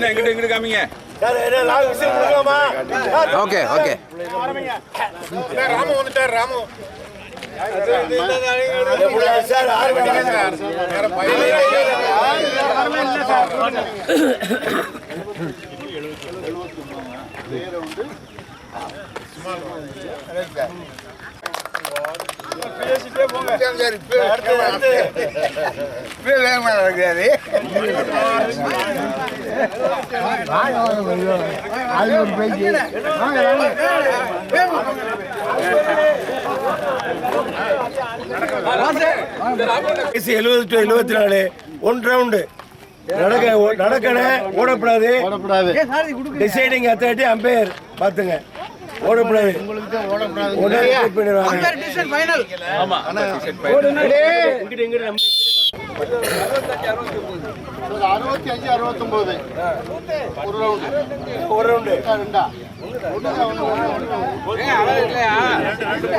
நம்பினா எங்கிட்ட எங்கிட்ட காமிங்க? Okay okay. ராமு வந்துட்டார் ராமு. வயசு எழுபது டு எழுபத்தி நாலு. ஒன் ரவுண்டு நடக்க நடக்கணும் ஓடக்கூடாது டிசைடிங் அத்தாரிட்டி அம்பையர் பார்த்துங்க. ஓடக்கூடாது உடனே quit பண்ணிடுவாங்க. அறுபத்தி அஞ்சு அறுபத்தொன்பது ஒரு ரவுண்டு ஒரு ரவுண்டு ரெண்டா அடுத்து அடுத்தது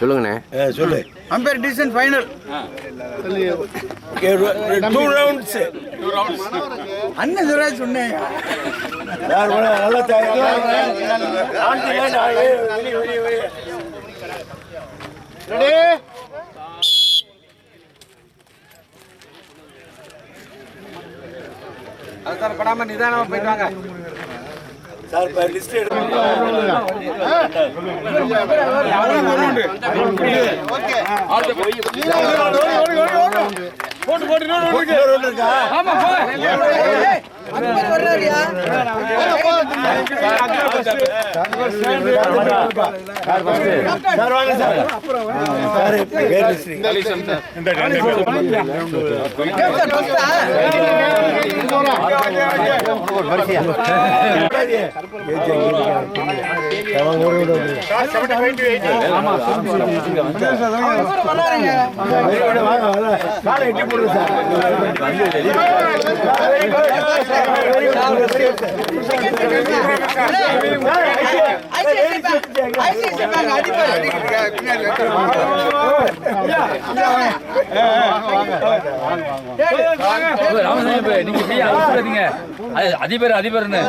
சொல்லுங்கண்ணே. சொல்லு. Umpire decision final two rounds அண்ணன் சுரேஷ் சொன்னேன். யார் நல்லா தயாரா ஆண்டிங்க நான் வெளியே வெளியே வெளியே. சார் படாம நிதானமா போயிட்டு வாங்க. சார் இப்போ லிஸ்ட் எடுக்கணும் போட்டு round இருக்கா அம்பேர் வர்றாருயா சார் வாங்க சார் சார் பேர் லிஸ்ட் காலை எட்டி போடுங்க சார் நீங்க இப்படியே அவசராதீங்க. அது அதிபர் அதிபர்னு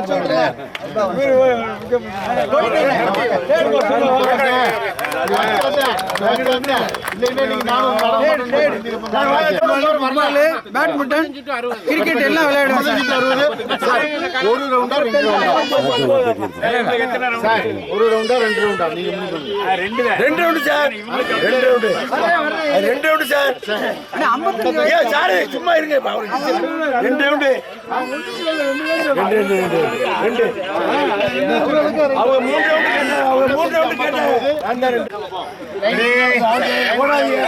பேட்மிண்டன் கிரிக்கெட் எல்லாம் விளையாடுவாங்க ஒரு ரவுண்டா ரெண்டு ரவுண்டா ஒரு ரவுண்டா ரெண்டு ரவுண்டா நீங்க பண்ணுங்க. ரெண்டு ரவுண்டு சார் ரெண்டு ரவுண்டு ரெண்டு ரவுண்டு சார் ஏன் சார் சும்மா இருங்க. ரெண்டு ரவுண்டு ரெண்டு ரெண்டு ரெண்டு ரெண்டு. அவங்க மூணு ரவுண்டு கேட்டாங்க அவங்க மூணு ரவுண்டு கேட்டாங்க அந்த ரெண்டு. போடாதீங்க.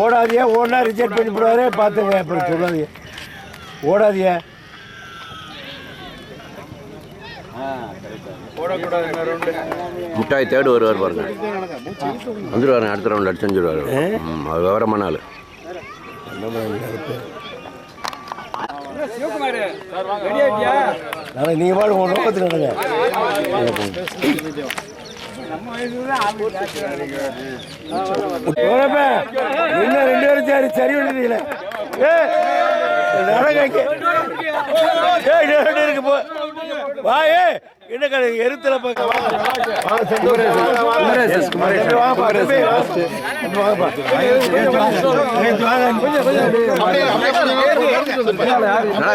ஓடாதீங்க ஓடனா ரிஜெக்ட் பண்ணி போடுவாரு பார்த்துங்க அப்புறம் சொல்லாதீங்க. ஓடாதீங்க. முட்டாய் தேர்டு வருவார் பாருங்க. வந்துடுவாருங்க அடுத்த ரவுண்ட் அடிச்சு வந்துடுவார் அது விவரமான ஆள். நாளை நீங்க பாடு உங்க நோக்கத்தில் நடங்க. சரி சரி ரெண்டு இருக்கு போ. வா ஏ என்ன எருத்துல.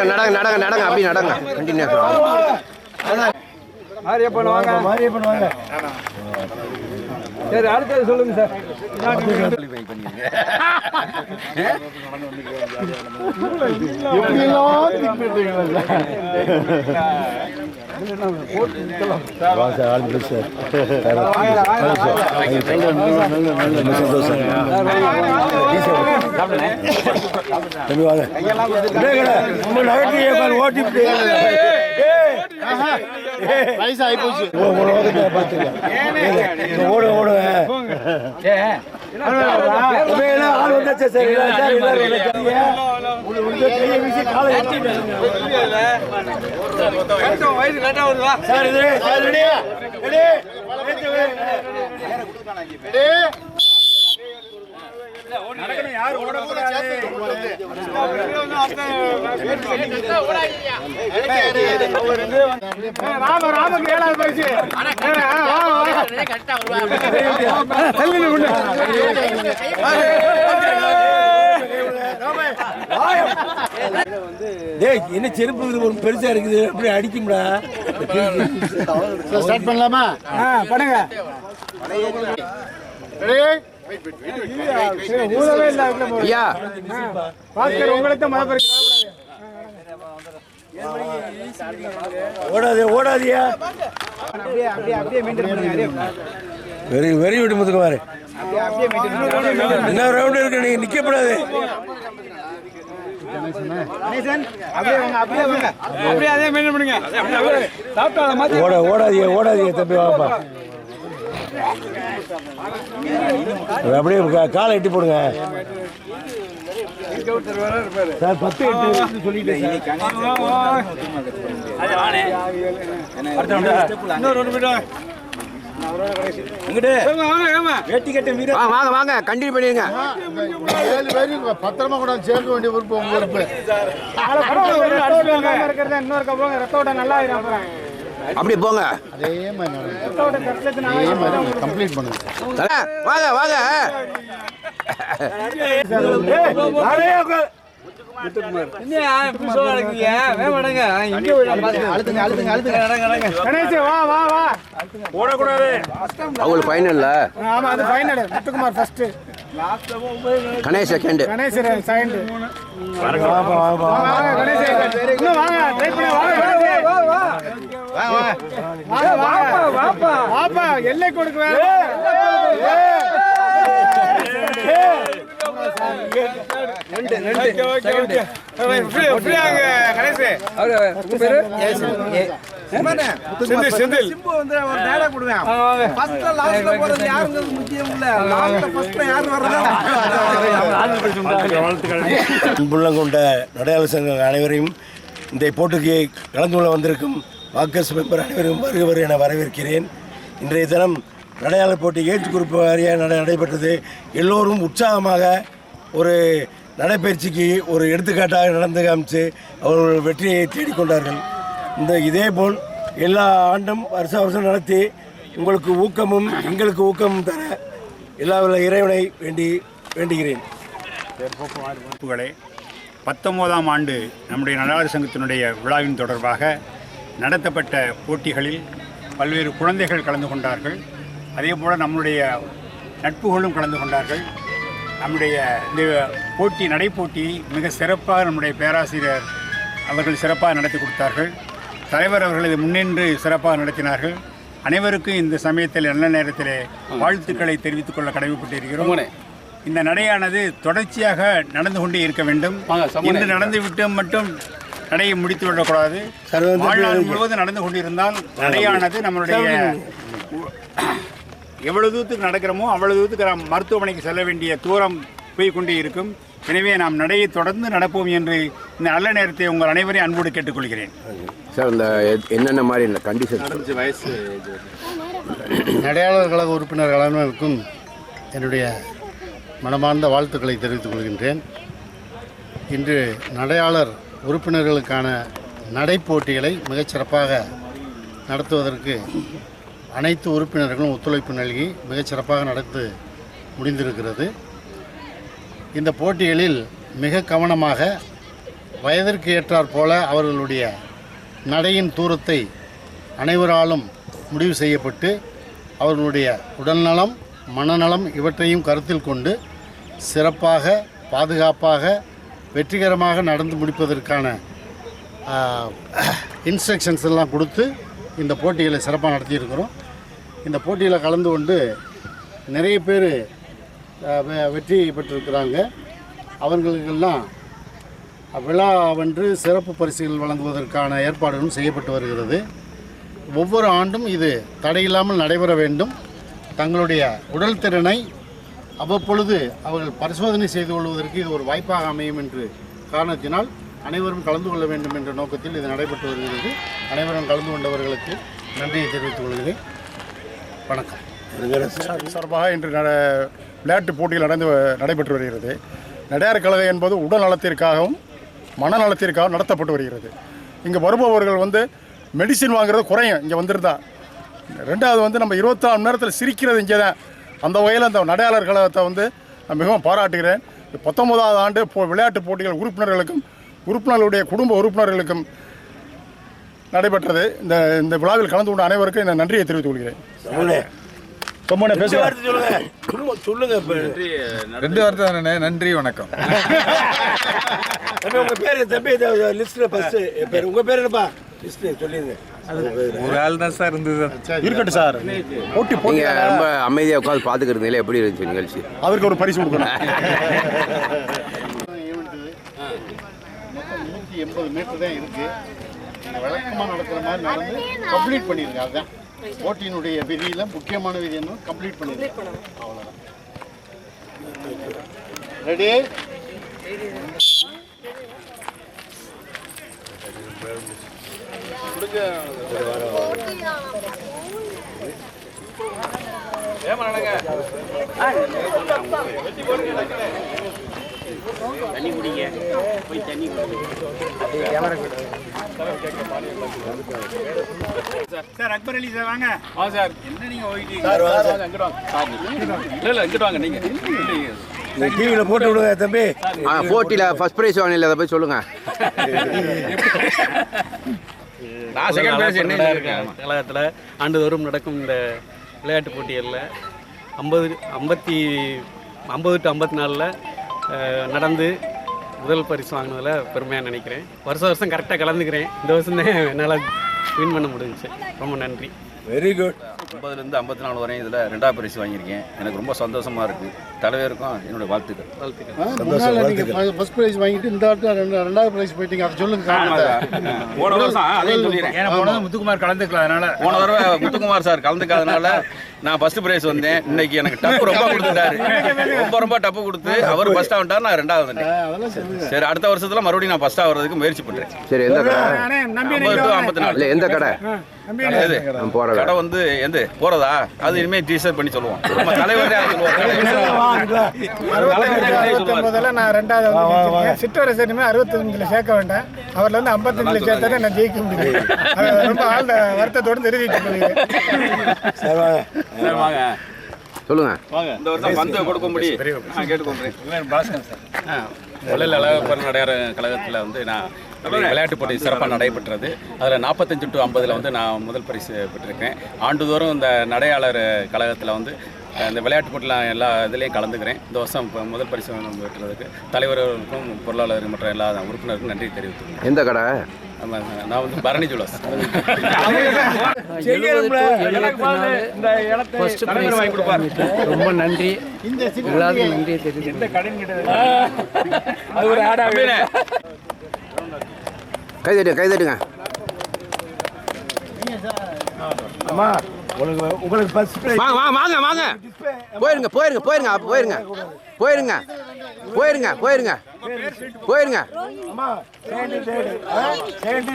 நடங்க நடங்க நடங்க அப்படி நடங்க. கண்டினியூஸ் மாரியப்பன் வாங்க. மாரியப்பன் வாங்க. சரி அடுத்தது சொல்லுங்க சார். வாங்க. சார் ஆல் தி வயசு ஆகி போச்சு ஓடு ஓடு ஆள் வந்தாச்சா சார் சார் எல்லாரும் வந்தாச்சா? உங்களுக்கு வந்து கையை வீசி காலை எடுத்து வயசு லேட்டா வருதா சார் இது சார் ரெடி ரெடி ராம ராமக்கு ஏழாவது பரிசு என்ன செருப்பு இது ஒரு பெருசா இருக்குது. அப்படி அடிக்கும்டா. ஸ்டார்ட் பண்ணலாமா? பண்ணுங்க. ஊழவே இல்ல. ஐயா பாஸ்கர் உங்களுக்கு மழை ஓடாதே ஓடாதியா அப்படியே அப்படியே அப்படியே மெயின்டைன் பண்ணுங்க வெரி வெரி குட் முத்துக்குமார் அப்படியே மெயின்டைன் என்ன ரவுண்ட் இருக்கு நீங்க நிக்கப்படாது ஓடாதியா ஓடாதியா தம்பி வாப்பா அப்படியே காலை எட்டி போடுங்க. சார் பத்து எட்டு சொல்லிட்டேன் வாங்க வாங்க வாங்க. கண்டினியூ பண்ணிடுங்க ஏழு பேரும் பத்திரமா கூட சேர்க்க வேண்டிய விருப்பம் உங்க விருப்பம் இருக்கிறத இன்னொரு கப்பம் ரத்த ஓட்டம் நல்லா அப்புறம். அப்படி போங்க அதே மாதிரி நடக்கும். ரத்த ஓட்டம் பண்ணுங்க தல, வாங்க வாங்க நானே உட்கார். கணேஷ் வா வா வா. அவங்களுக்கு ஃபைனல்ல ஆமா அது final Muthukumar first Ganesh second Ganesh second வாப்பா, வாப்பா. வாங்க கணேஷ் இன்னும் வாங்க ட்ரை பண்ணி வாங்க வா வா வாங்க. வாங்க வாப்பா வாப்பா. எல்லை கொடுக்க அன்புள்ளம் கொண்ட நடையாளர் சங்க அனைவரையும் இந்த போட்டிக்கு கலந்து கொள்ள வந்திருக்கும் வாக்கர்ஸ் மெம்பர் அனைவரும் வருகவர் என வரவேற்கிறேன். இன்றைய தினம் நடையாளர் போட்டி ஏஜ் குரூப் வாரியாக நட நடைபெற்றது. எல்லோரும் உற்சாகமாக ஒரு நடைப்பயிற்சிக்கு ஒரு எடுத்துக்காட்டாக நடந்து காமிச்சு அவர்கள் வெற்றியை தேடிக்கொண்டார்கள். இந்த இதேபோல் எல்லா ஆண்டும் வருஷ வருஷம் நடத்தி உங்களுக்கு ஊக்கமும் எங்களுக்கு ஊக்கமும் தர எல்லா இறைவனை வேண்டி வேண்டுகிறேன். வாய்ப்புகளே பத்தொம்போதாம் ஆண்டு நம்முடைய நடாளர் சங்கத்தினுடைய விழாவின் தொடர்பாக நடத்தப்பட்ட போட்டிகளில் பல்வேறு குழந்தைகள் கலந்து கொண்டார்கள். அதே போல் நம்முடைய நட்புகளும் கலந்து கொண்டார்கள். நம்முடைய இந்த போட்டி நடைப்போட்டியை மிக சிறப்பாக நம்முடைய பேராசிரியர் அவர்கள் சிறப்பாக நடத்தி கொடுத்தார்கள். தலைவர் அவர்கள் இதை முன்னின்று சிறப்பாக நடத்தினார்கள். அனைவருக்கும் இந்த சமயத்தில் நல்ல நேரத்தில் வாழ்த்துக்களை தெரிவித்துக் கொள்ள கடமைப்பட்டிருக்கிறோம். இந்த நடையானது தொடர்ச்சியாக நடந்து கொண்டே இருக்க வேண்டும். இன்று நடந்து விட்டு மட்டும் நடையை முடித்து விடக்கூடாது. வாழ்நாள் முழுவதும் நடந்து கொண்டிருந்தால் நடையானது நம்மளுடைய எவ்வளவு தூரத்துக்கு நடக்கிறோமோ அவ்வளவு தூரத்துக்கு நாம் மருத்துவமனைக்கு செல்ல வேண்டிய தூரம் போய் கொண்டே இருக்கும். எனவே நாம் நடையை தொடர்ந்து நடப்போம் என்று இந்த நல்ல நேரத்தை உங்கள் அனைவரையும் அன்போடு கேட்டுக்கொள்கிறேன். சார் இந்த என்னென்ன மாதிரி இந்த கண்டிஷன் நடையாளர் கழக உறுப்பினர் அனைவருக்கும் என்னுடைய மனமார்ந்த வாழ்த்துக்களை தெரிவித்துக் கொள்கின்றேன். இன்று நடையாளர் உறுப்பினர்களுக்கான நடைப்போட்டிகளை மிகச்சிறப்பாக நடத்துவதற்கு அனைத்து உறுப்பினர்களும் ஒத்துழைப்பு நல்கி மிகச்சிறப்பாக நடத்து முடிந்திருக்கிறது. இந்த போட்டிகளில் மிக கவனமாக வயதிற்கு ஏற்றாற் போல அவர்களுடைய நடையின் தூரத்தை அனைவராலும் முடிவு செய்யப்பட்டு அவர்களுடைய உடல்நலம் மனநலம் இவற்றையும் கருத்தில் கொண்டு சிறப்பாக பாதுகாப்பாக வெற்றிகரமாக நடந்து முடிப்பதற்கான இன்ஸ்ட்ரக்ஷன்ஸ் எல்லாம் கொடுத்து இந்த போட்டிகளை சிறப்பாக நடத்தியிருக்கிறோம். இந்த போட்டியில் கலந்து கொண்டு நிறைய பேர் வெற்றி பெற்றிருக்கிறாங்க. அவர்களுக்கெல்லாம் விழாவன்று சிறப்பு பரிசுகள் வழங்குவதற்கான ஏற்பாடுகளும் செய்யப்பட்டு வருகிறது. ஒவ்வொரு ஆண்டும் இது தடையில்லாமல் நடைபெற வேண்டும். தங்களுடைய உடல் திறனை அவ்வப்பொழுது அவர்கள் பரிசோதனை செய்து கொள்வதற்கு இது ஒரு வாய்ப்பாக அமையும் என்று காரணத்தினால் அனைவரும் கலந்து கொள்ள வேண்டும் என்ற நோக்கத்தில் இது நடைபெற்று வருகிறது. அனைவரும் கலந்து கொண்டவர்களுக்கு நன்றியை தெரிவித்துக் கொள்கிறேன். வணக்கம். சார்பாக இன்று நட- விளையாட்டு போட்டிகள் நடந்து நடைபெற்று வருகிறது. நடையார் கழகம் என்பது உடல் நலத்திற்காகவும் மனநலத்திற்காகவும் நடத்தப்பட்டு வருகிறது. இங்கே வருபவர்கள் வந்து மெடிசின் வாங்குறது குறையும். இங்கே வந்திருந்தா. ரெண்டாவது வந்து நம்ம இருபத்தாறு மணி நேரத்தில் சிரிக்கிறது இங்கே தான் அந்த வகையில் அந்த நடையாளர் கழகத்தை வந்து நான் மிகவும் பாராட்டுகிறேன். பத்தொன்பதாவது ஆண்டு போ விளையாட்டு போட்டிகள் உறுப்பினர்களுக்கும் உறுப்பினர்களுடைய குடும்ப உறுப்பினர்களுக்கும் நடைபெற்றது. இந்த இந்த விழாவில் கலந்து கொண்ட அனைவருக்கும் இந்த நன்றியை தெரிவித்துக் கொள்கிறேன். சொம்மனே வார்த்தை சொல்லுங்க. சும்மா சொல்லுங்க இப்ப. ரெண்டு வார்த்தை தானே நன்றி வணக்கம். உங்க பேரு தம்பி லிஸ்ட்ல ஃபர்ஸ்ட் பேர். உங்க பேர் என்னப்பா? லிஸ்ட் சொல்லிருங்க. ஒரு ஆள் தான் சார் இருந்தது. இருக்கட்டும் சார். போட்டி போட்டி. ரொம்ப அமைதியாக உட்காந்து பார்த்துக்கிறதுல எப்படி இருந்துச்சு நிகழ்ச்சி? அதற்கு ஒரு பரிசு கொடுக்கணும். எண்பது மீட்டர் தான் இருக்குது வழக்கமாக நடக்கிற மாதிரி நடந்து கம்ப்ளீட் பண்ணியிருங்க அதுதான். போட்டியினுடைய விதியில் முக்கியமான விதி என்ன கம்ப்ளீட் பண்ணியிருக்கேன். அவ்வளோதான் ready sir Akbar Ali sir வாங்க. ஆ சார். என்ன நீங்க ஓடிட்டு சார் வாங்க சார். இங்கிட்டு வாங்க. சார் இல்லை இல்லை இங்கிட்டு வாங்க. நீங்கள் இந்த டிவியில் போட்டு விடுங்க தம்பி. ஆ போட்டியில் ஃபர்ஸ்ட் ப்ரைஸ் வாங்கல அதை போய் சொல்லுங்கள் நான் செகண்ட் பிளேஸ் என்ன இருக்கேன். கழகத்தில் ஆண்டுதோறும் நடக்கும் இந்த விளையாட்டு போட்டிகளில் ஐம்பது ஐம்பத்தி ஐம்பது டு ஐம்பத்தி நாலில் நடந்து முதல் பரிசு வாங்கினதில் பெருமையாக நினைக்கிறேன். வருஷம் வருஷம் கரெக்டாக கலந்துக்கிறேன். இந்த வருஷம் தான் என்னால் வின் பண்ண முடிஞ்சுச்சு. ரொம்ப நன்றி. வெரி குட் ஐம்பதுலேருந்து ஐம்பத்தி நாலு வரையும் இதில் ரெண்டாவது பரிசு வாங்கியிருக்கேன். எனக்கு ரொம்ப சந்தோஷமாக இருக்குது தலைவருக்கும் என்னுடைய வாழ்த்துக்கள். வாழ்த்துக்கள். ஃபர்ஸ்ட் ப்ரைஸ் வாங்கிட்டு இந்த ரெண்டு ரெண்டாவது ப்ரைஸ் போயிட்டீங்க. அதை சொல்லுங்க போன வருஷம் அதையும் சொல்லிடுறேன். ஏன்னா போனது முத்துக்குமார் கலந்துக்கல அதனால. போன தடவை முத்துக்குமார் சார் கலந்துக்காதனால நான் ஃபர்ஸ்ட் பிரைஸ் வந்தேன். இன்னைக்கு எனக்கு டப்பு ரொம்ப கொடுத்துட்டாரு. ரொம்ப ரொம்ப டப்பு கொடுத்து அவர் ஃபர்ஸ்ட் வந்துட்டார் நான் ரெண்டாவது சொல்லுங்க சரி அடுத்த வருஷத்துல மறுபடியும் நான் ஃபர்ஸ்ட் ஆகிறதுக்கு முயற்சி பண்றேன். சரி எந்த கடை? ஐம்பத்தி நாலு இல்லை எந்த கடை? கடை கடை வந்து எந்த? போறதா? அது இனிமே டீசர் பண்ணி சொல்லுவோம். நம்ம தலைவரே முதல்ல நான் ரெண்டாவது. சிற்றரசு இனிமே அறுபத்தஞ்சுல சேர்க்க வேண்டாம். அவர்ல இருந்து சேர்த்தா தான் நான் ஜெயிக்க முடியும். ரொம்ப ஆழ்ந்த வருத்தத்தோடு சார் வாங்க. சார் இந்த வருஷம் பந்து கொடுக்க முடியும். நான் கேட்டுக்கொண்டேன் அழகப்பர் நடையார் கழகத்தில் வந்து நான் விளையாட்டு போட்டி சிறப்பாக நடைபெற்றது. அதில் நாற்பத்தஞ்சு டு ஐம்பதில் வந்து நான் முதல் பரிசு பெற்றிருக்கேன் ஆண்டுதோறும் இந்த நடையாளர் கழகத்தில் வந்து அஹ், இந்த விளையாட்டு போட்டியில் நான் எல்லா இதுலேயும் கலந்துக்கிறேன். இந்த வருஷம் இப்போ முதல் பரிசு பெற்றதுக்கு தலைவர்களுக்கும் பொருளாளர் மற்ற எல்லா உறுப்பினருக்கும் நன்றி தெரிவித்துக்கிறேன் எந்த கடை? நான் வந்து பரணி ஜுவல்லர்ஸ். ரொம்ப நன்றி. எல்லாருக்கும் நன்றி தெரிவித்து கை தட்டுங்க கை தட்டுங்க அம்மா உங்களுக்கு உங்களுக்கு ஃபர்ஸ்ட் ப்ரைஸ் வாங்க வாங்க வாங்க வாங்க போயிருங்க போயிருங்க போயிருங்க அப்ப போயிருங்க போயிருங்க போயிருங்க போயிருங்க போயிருங்க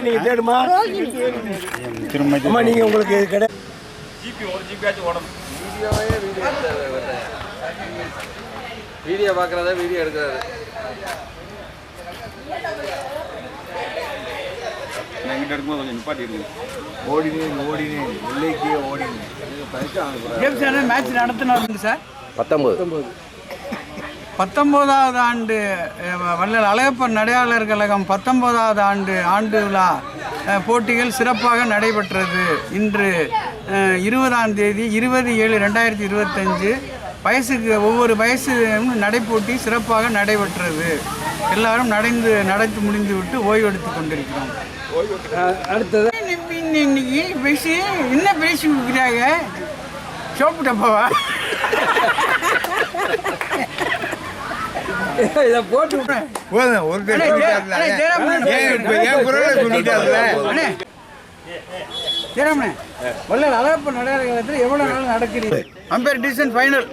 நீங்க தேடுமா அம்மா நீங்க உங்களுக்கு கடை வீடியோ பார்க்குறதா வீடியோ எடுக்கிறது நான் இங்கிட்ட இருக்கும்போது கொஞ்சம் நிப்பாட்டிடுங்க ஓடினேன் ஓடினேன். எல்லைக்கே ஓடினேன். மேட்ச் நடத்தினாருங்க சார் பத்தொன்பது. பத்தொம்போதாவது ஆண்டு வள்ளல் அழகப்பர் நடையாளர் கழகம் பத்தொம்போதாவது ஆண்டு ஆண்டு விழா போட்டிகள் சிறப்பாக நடைபெற்றது. இன்று இருபதாம் தேதி இருபது ஏழு ரெண்டாயிரத்தி இருபத்தஞ்சு வயசுக்கு ஒவ்வொரு வயசு நடைப்போட்டி சிறப்பாக நடைபெற்றது. எல்லாரும் நடந்து நடத்தி முடிந்துவிட்டு ஓய்வு எடுத்து கொண்டிருக்கிறோம் அடுத்தது? இன்னைக்கு? பேசி என்ன பேசி கொடுக்குறாங்க சோப்பு டப்பாவா இதை போட்டு விட்றேன் போதும் ஒரு ஜெயராமன் ஜெயராமனே அழகப்ப நடையாளத்தில் எவ்வளோ நாள் நடக்கிறீங்க அம்பேர் டிசிஷன் ஃபைனல்.